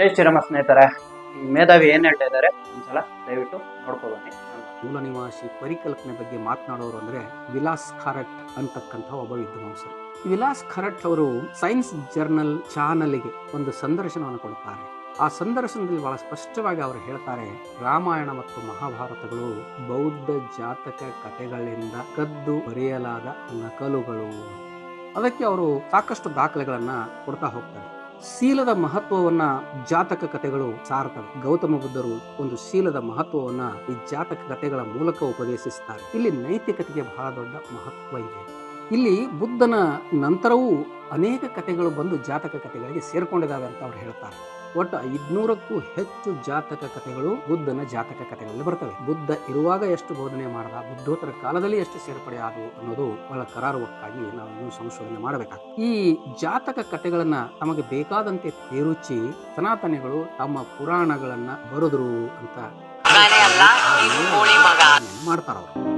ಜೈ ಶ್ರೀರಾಮ ಸ್ನೇಹಿತರೆ. ಈ ಮೇಧಾವಿ ಏನು ಹೇಳ್ತಾ ಇದ್ದಾರೆ? ಒಂದ್ಸಲ ದಯವಿಟ್ಟು ನೋಡ್ಕೋಬನ್ನಿ ಮೂಲ ನಿವಾಸಿ ಪರಿಕಲ್ಪನೆ ಬಗ್ಗೆ ಮಾತನಾಡೋರು ಅಂದ್ರೆ ವಿಲಾಸ್ ಖಾರಟ್ ಅಂತಕ್ಕಂಥ ಒಬ್ಬ ವಿದ್ವಾಂಸರು. ವಿಲಾಸ್ ಖರಟ್ ಅವರು ಸೈನ್ಸ್ ಜರ್ನಲ್ ಚಾನಲ್ಗೆ ಒಂದು ಸಂದರ್ಶನವನ್ನು ಕೊಡುತ್ತಾರೆ. ಆ ಸಂದರ್ಶನದಲ್ಲಿ ಬಹಳ ಸ್ಪಷ್ಟವಾಗಿ ಅವರು ಹೇಳ್ತಾರೆ, ರಾಮಾಯಣ ಮತ್ತು ಮಹಾಭಾರತಗಳು ಬೌದ್ಧ ಜಾತಕ ಕಥೆಗಳಿಂದ ಕದ್ದು ಬರೆಯಲಾದ ನಕಲುಗಳು. ಅದಕ್ಕೆ ಅವರು ಸಾಕಷ್ಟು ದಾಖಲೆಗಳನ್ನ ಕೊಡ್ತಾ ಹೋಗ್ತಾರೆ. ಶೀಲದ ಮಹತ್ವವನ್ನ ಜಾತಕ ಕಥೆಗಳು ಸಾರ್ತವೆ. ಗೌತಮ ಬುದ್ಧರು ಒಂದು ಶೀಲದ ಮಹತ್ವವನ್ನ ಈ ಜಾತಕ ಕಥೆಗಳ ಮೂಲಕ ಉಪದೇಶಿಸುತ್ತಾರೆ ಇಲ್ಲಿ ನೈತಿಕತೆಗೆ ಬಹಳ ದೊಡ್ಡ ಮಹತ್ವ ಇದೆ. ಇಲ್ಲಿ ಬುದ್ಧನ ನಂತರವೂ ಅನೇಕ ಕಥೆಗಳು ಬಂದು ಜಾತಕ ಕಥೆಗಳಿಗೆ ಸೇರ್ಕೊಂಡಿದ್ದಾವೆ ಅಂತ ಅವ್ರು ಹೇಳ್ತಾರೆ. ಒಟ್ಟು ಐದ್ನೂರಕ್ಕೂ ಹೆಚ್ಚು ಜಾತಕ ಕಥೆಗಳು ಬುದ್ಧನ ಜಾತಕ ಕಥೆಗಳಲ್ಲಿ ಬರ್ತವೆ. ಬುದ್ಧ ಇರುವಾಗ ಎಷ್ಟು ಬೋಧನೆ ಮಾಡದ ಬುದ್ಧೋತ್ತರ ಕಾಲದಲ್ಲಿ ಎಷ್ಟು ಸೇರ್ಪಡೆ ಆದವು ಅನ್ನೋದು ಬಹಳ ಕರಾರುವಕ್ಕಾಗಿ ನಾವು ಇನ್ನೂ ಸಂಶೋಧನೆ ಮಾಡಬೇಕಾಗ್ತದೆ. ಈ ಜಾತಕ ಕಥೆಗಳನ್ನ ತಮಗೆ ಬೇಕಾದಂತೆ ತೇರುಚಿ ಸನಾತನಿಗಳು ತಮ್ಮ ಪುರಾಣಗಳನ್ನ ಬರೆದ್ರು ಅಂತ. ಮಾಡ್ತಾರ ಅವರು?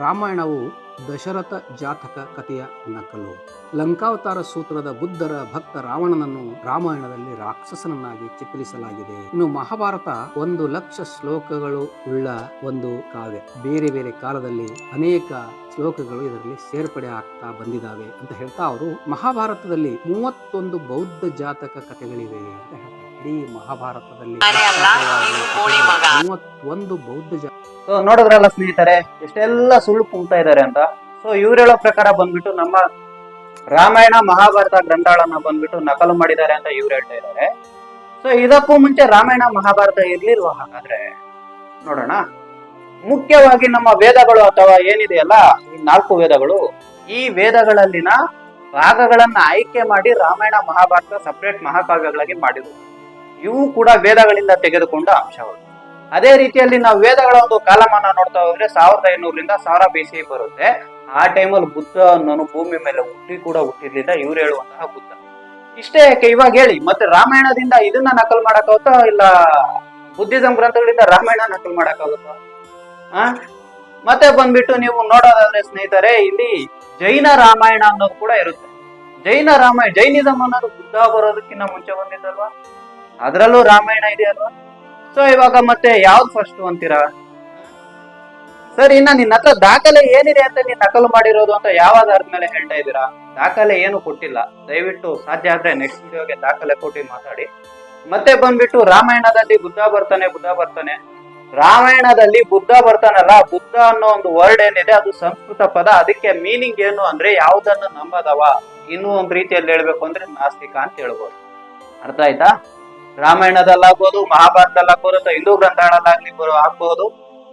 ರಾಮಾಯಣವು ದಶರಥ ಜಾತಕ ಕಥೆಯ ನಕಲು. ಲಂಕಾವತಾರ ಸೂತ್ರದ ಬುದ್ಧರ ಭಕ್ತ ರಾವಣನನ್ನು ರಾಮಾಯಣದಲ್ಲಿ ರಾಕ್ಷಸನನ್ನಾಗಿ ಚಿತ್ರಿಸಲಾಗಿದೆ. ಇನ್ನು ಮಹಾಭಾರತ ಒಂದು ಲಕ್ಷ ಶ್ಲೋಕಗಳು ಉಳ್ಳ ಒಂದು ಕಾವ್ಯ. ಬೇರೆ ಬೇರೆ ಕಾಲದಲ್ಲಿ ಅನೇಕ ಶ್ಲೋಕಗಳು ಇದರಲ್ಲಿ ಸೇರ್ಪಡೆ ಆಗ್ತಾ ಬಂದಿದ್ದಾವೆ ಅಂತ ಹೇಳ್ತಾ ಅವರು. ಮಹಾಭಾರತದಲ್ಲಿ ಮೂವತ್ತೊಂದು ಬೌದ್ಧ ಜಾತಕ ಕಥೆಗಳಿವೆ ಅಂತ ಹೇಳ್ತಾರೆ ಇಡೀ ಮಹಾಭಾರತದಲ್ಲಿ. ಮೂವತ್ತೊಂದು ಬೌದ್ಧ ಜನ ಸೊ ನೋಡಿದ್ರಲ್ಲ ಸ್ನೇಹಿತರೆ ಎಷ್ಟೆಲ್ಲ ಸುಳ್ಳು ಕುಂತಾ ಇದ್ದಾರೆ ಅಂತ. ಸೊ ಇವ್ರು ಹೇಳೋ ಪ್ರಕಾರ ಬಂದ್ಬಿಟ್ಟು ನಮ್ಮ ರಾಮಾಯಣ ಮಹಾಭಾರತ ಗ್ರಂಥಗಳನ್ನ ಬಂದ್ಬಿಟ್ಟು ನಕಲು ಮಾಡಿದ್ದಾರೆ ಅಂತ ಇವ್ರು ಹೇಳ್ತಾ ಇದ್ದಾರೆ ಸೊ ಇದಕ್ಕೂ ಮುಂಚೆ ರಾಮಾಯಣ ಮಹಾಭಾರತ ಇರ್ಲಿಲ್ವ ಹಾಗಾದ್ರೆ? ನೋಡೋಣ. ಮುಖ್ಯವಾಗಿ ನಮ್ಮ ವೇದಗಳು ಅಥವಾ ಏನಿದೆಯಲ್ಲ ಈ ನಾಲ್ಕು ವೇದಗಳು ಈ ವೇದಗಳಲ್ಲಿನ ಭಾಗಗಳನ್ನ ಆಯ್ಕೆ ಮಾಡಿ ರಾಮಾಯಣ ಮಹಾಭಾರತ ಸಪರೇಟ್ ಮಹಾಕಾವ್ಯಗಳಾಗಿ ಮಾಡಿದ್ರು. ಇವು ಕೂಡ ವೇದಗಳಿಂದ ತೆಗೆದುಕೊಂಡ ಅಂಶಗಳು. ಅದೇ ರೀತಿಯಲ್ಲಿ ನಾವು ವೇದಗಳ ಒಂದು ಕಾಲಮಾನ ನೋಡ್ತಾ ಹೋದ್ರೆ ಸಾವಿರದ ಐನೂರರಿಂದ ಸಾವಿರ ಬಿಸಿ ಬರುತ್ತೆ. ಆ ಟೈಮಲ್ಲಿ ಬುದ್ಧ ಅನ್ನೋನು ಭೂಮಿ ಮೇಲೆ ಹುಟ್ಟಿ ಕೂಡ ಹುಟ್ಟಿರ್ಲಿಲ್ಲ, ಇವ್ರು ಹೇಳುವಂತಹ ಬುದ್ಧ. ಇಷ್ಟೇ ಯಾಕೆ ಇವಾಗ ಹೇಳಿ, ಮತ್ತೆ ರಾಮಾಯಣದಿಂದ ಇದನ್ನ ನಕಲ್ ಮಾಡಕ್ಕಾಗುತ್ತಾ ಇಲ್ಲ ಬುದ್ಧಿಸಂ ಗ್ರಂಥಗಳಿಂದ ರಾಮಾಯಣ ನಕಲ್ ಮಾಡಕ್ಕಾಗುತ್ತಾ? ಆ? ಮತ್ತೆ ಬಂದ್ಬಿಟ್ಟು ನೀವು ನೋಡೋದಾದ್ರೆ ಸ್ನೇಹಿತರೆ, ಇಲ್ಲಿ ಜೈನ ರಾಮಾಯಣ ಅನ್ನೋದು ಕೂಡ ಇರುತ್ತೆ. ಜೈನ ರಾಮಾಯಣ, ಜೈನಿಸಂ ಅನ್ನೋದು ಬುದ್ಧ ಬರೋದಕ್ಕಿಂತ ಮುಂಚೆ ಬಂದಿದ್ದಲ್ವಾ ಅದರಲ್ಲೂ ರಾಮಾಯಣ ಇದೆಯಲ್ವಾ? ಸೊ ಇವಾಗ ಮತ್ತೆ ಯಾವ್ದು ಫಸ್ಟ್ ಅಂತೀರಾ? ಸರ್ ಇನ್ನ ನಿನ್ನ ಹತ್ರ ದಾಖಲೆ ಏನಿದೆ ಅಂತ ನೀನ್ ನಕಲು ಮಾಡಿರೋದು ಅಂತ ಯಾವ ಆಧಾರದ ಮೇಲೆ ಹೇಳ್ತಾ ಇದ್ದೀರಾ? ದಾಖಲೆ ಏನು ಕೊಟ್ಟಿಲ್ಲ. ದಯವಿಟ್ಟು ಸಾಧ್ಯ ಆದ್ರೆ ನೆಕ್ಸ್ಟ್ ವಿಡಿಯೋಗೆ ದಾಖಲೆ ಕೊಟ್ಟು ಮಾತಾಡಿ. ಮತ್ತೆ ಬಂದ್ಬಿಟ್ಟು ರಾಮಾಯಣದಲ್ಲಿ ಬುದ್ಧ ಬರ್ತಾನೆ ಬುದ್ಧ ಬರ್ತಾನೆ. ರಾಮಾಯಣದಲ್ಲಿ ಬುದ್ಧ ಬರ್ತಾನಲ್ಲ, ಬುದ್ಧ ಅನ್ನೋ ಒಂದು ವರ್ಡ್ ಏನಿದೆ, ಅದು ಸಂಸ್ಕೃತ ಪದ. ಅದಕ್ಕೆ ಮೀನಿಂಗ್ ಏನು ಅಂದ್ರೆ ಯಾವುದನ್ನು ನಂಬದವ? ಇನ್ನೂ ಒಂದ್ ರೀತಿಯಲ್ಲಿ ಹೇಳ್ಬೇಕು ಅಂದ್ರೆ ನಾಸ್ತಿಕ ಅಂತ ಹೇಳ್ಬೋದು. ಅರ್ಥ ಆಯ್ತಾ? ರಾಮಾಯಣದಲ್ಲಾಗ್ಬೋದು, ಮಹಾಭಾರತದಲ್ಲಾಗ್ಬೋದು, ಅಥವಾ ಹಿಂದೂ ಗ್ರಂಥಗಳಲ್ಲಾಗ್ಲಿ ಬರೋ ಆಗ್ಬೋದು.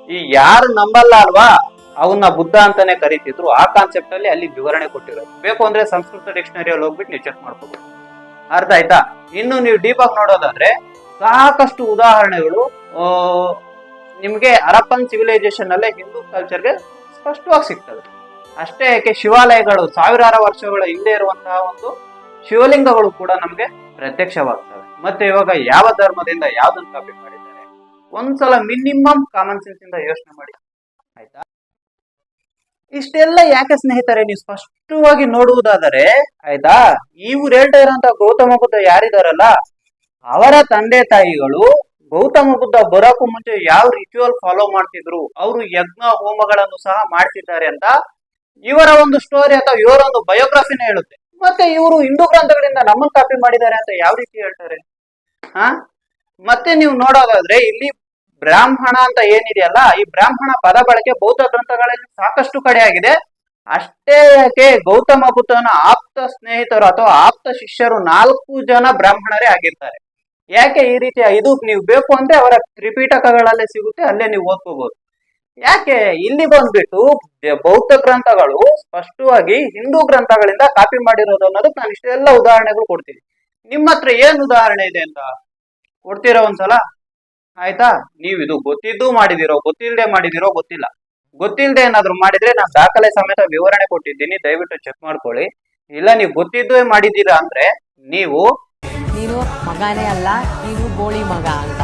ಈ ಯಾರು ನಂಬಲ್ಲ ಅಲ್ವಾ ಅವನ್ನ ಬುದ್ಧ ಅಂತಾನೆ ಕರಿತಿದ್ರು, ಆ ಕಾನ್ಸೆಪ್ಟ್ ಅಲ್ಲಿ ಅಲ್ಲಿ ವಿವರಣೆ ಕೊಟ್ಟಿರೋದು. ಬೇಕು ಅಂದ್ರೆ ಸಂಸ್ಕೃತ ಡಿಕ್ಷನರಿಯಲ್ಲಿ ಹೋಗ್ಬಿಟ್ಟು ನೀವು ಚೆಕ್ ಮಾಡ್ಕೋಬಹುದು ಅರ್ಥ ಆಯ್ತಾ? ಇನ್ನು ನೀವು ಡೀಪ್ ಆಗಿ ನೋಡೋದಾದ್ರೆ, ಸಾಕಷ್ಟು ಉದಾಹರಣೆಗಳು ನಿಮ್ಗೆ ಅರಪ್ಪನ್ ಸಿವಿಲೈಸೇಷನ್ ಅಲ್ಲೇ ಹಿಂದೂ ಕಲ್ಚರ್ಗೆ ಸ್ಪಷ್ಟವಾಗಿ ಸಿಗ್ತದೆ. ಅಷ್ಟೇ ಯಾಕೆ ಶಿವಾಲಯಗಳು, ಸಾವಿರಾರು ವರ್ಷಗಳ ಹಿಂದೆ ಇರುವಂತಹ ಒಂದು ಶಿವಲಿಂಗಗಳು ಕೂಡ ನಮ್ಗೆ ಪ್ರತ್ಯಕ್ಷವಾಗ್ತವೆ. ಮತ್ತೆ ಇವಾಗ ಯಾವ ಧರ್ಮದಿಂದ ಯಾವ್ದನ್ನ ಕಾಪಿ ಮಾಡಿದ್ದಾರೆ? ಒಂದ್ಸಲ ಮಿನಿಮಮ್ ಕಾಮನ್ ಸೆನ್ಸ್ ಇಂದ ಯೋಚನೆ ಮಾಡಿ. ಆಯ್ತಾ? ಇಷ್ಟೆಲ್ಲ ಯಾಕೆ ಸ್ನೇಹಿತರೆ, ನೀವು ಸ್ಪಷ್ಟವಾಗಿ ನೋಡುವುದಾದರೆ, ಆಯ್ತಾ? ಇವ್ರು ಹೇಳ್ತಾ ಇರೋಂತ ಗೌತಮ ಬುದ್ಧ ಯಾರಿದಾರಲ್ಲ, ಅವರ ತಂದೆ ತಾಯಿಗಳು ಗೌತಮ ಬುದ್ಧ ಬರೋಕ್ಕೂ ಮುಂಚೆ ಯಾವ ರಿಚುವಲ್ ಫಾಲೋ ಮಾಡ್ತಿದ್ರು, ಅವರು ಯಜ್ಞ ಹೋಮಗಳನ್ನು ಸಹ ಮಾಡ್ತಿದ್ದಾರೆ ಅಂತ ಇವರ ಒಂದು ಸ್ಟೋರಿ ಅಥವಾ ಇವರ ಒಂದು ಬಯೋಗ್ರಫಿನ ಹೇಳುತ್ತೆ. ಮತ್ತೆ ಇವರು ಹಿಂದೂ ಗ್ರಂಥಗಳಿಂದ ನಮ್ಮನ್ನು ಕಾಪಿ ಮಾಡಿದ್ದಾರೆ ಅಂತ ಯಾವ ರೀತಿ ಹೇಳ್ತಾರೆ? ಹಾ? ಮತ್ತೆ ನೀವು ನೋಡೋದಾದ್ರೆ ಇಲ್ಲಿ ಬ್ರಾಹ್ಮಣ ಅಂತ ಏನಿದೆಯಲ್ಲ, ಈ ಬ್ರಾಹ್ಮಣ ಪದ ಬಳಕೆ ಬೌದ್ಧ ಗ್ರಂಥಗಳಲ್ಲಿ ಸಾಕಷ್ಟು ಕಡೆ ಆಗಿದೆ. ಅಷ್ಟೇ ಯಾಕೆ ಗೌತಮ ಬುದ್ಧನ ಆಪ್ತ ಸ್ನೇಹಿತರು ಅಥವಾ ಆಪ್ತ ಶಿಷ್ಯರು ನಾಲ್ಕು ಜನ ಬ್ರಾಹ್ಮಣರೇ ಆಗಿರ್ತಾರೆ. ಯಾಕೆ ಈ ರೀತಿ ಇದು ನೀವು ಬೇಕು ಅಂದ್ರೆ ಅವರ ತ್ರಿಪೀಠಕಗಳಲ್ಲೇ ಸಿಗುತ್ತೆ, ಅಲ್ಲೇ ನೀವು ಓದ್ಕೋಬಹುದು ಯಾಕೆ? ಇಲ್ಲಿ ಬಂದ್ಬಿಟ್ಟು ಬೌದ್ಧ ಗ್ರಂಥಗಳು ಸ್ಪಷ್ಟವಾಗಿ ಹಿಂದೂ ಗ್ರಂಥಗಳಿಂದ ಕಾಪಿ ಮಾಡಿರೋದು ಅನ್ನೋದಕ್ಕೆ ನಾನು ಇಷ್ಟೆಲ್ಲ ಉದಾಹರಣೆಗಳು ಕೊಡ್ತೀನಿ. ನಿಮ್ಮ ಹತ್ರ ಏನ್ ಉದಾಹರಣೆ ಇದೆ ಅಂತ ಕೊಡ್ತೀರಾ ಒಂದ್ಸಲ? ಆಯ್ತಾ? ನೀವು ಇದು ಗೊತ್ತಿದ್ದು ಮಾಡಿದಿರೋ ಗೊತ್ತಿಲ್ಲದೆ ಮಾಡಿದಿರೋ ಗೊತ್ತಿಲ್ಲ. ಗೊತ್ತಿಲ್ಲದೆ ಏನಾದ್ರು ಮಾಡಿದ್ರೆ ನಾನು ದಾಖಲೆ ಸಮೇತ ವಿವರಣೆ ಕೊಟ್ಟಿದ್ದೀನಿ, ದಯವಿಟ್ಟು ಚೆಕ್ ಮಾಡ್ಕೊಳ್ಳಿ. ಇಲ್ಲ, ನೀವು ಗೊತ್ತಿದ್ದು ಮಾಡಿದ್ದೀರಾ ಅಂದ್ರೆ ನೀವು ನೀನು ಮಗನೇ ಅಲ್ಲ, ನೀನು ಗೋಳಿ ಮಗ ಅಂತ.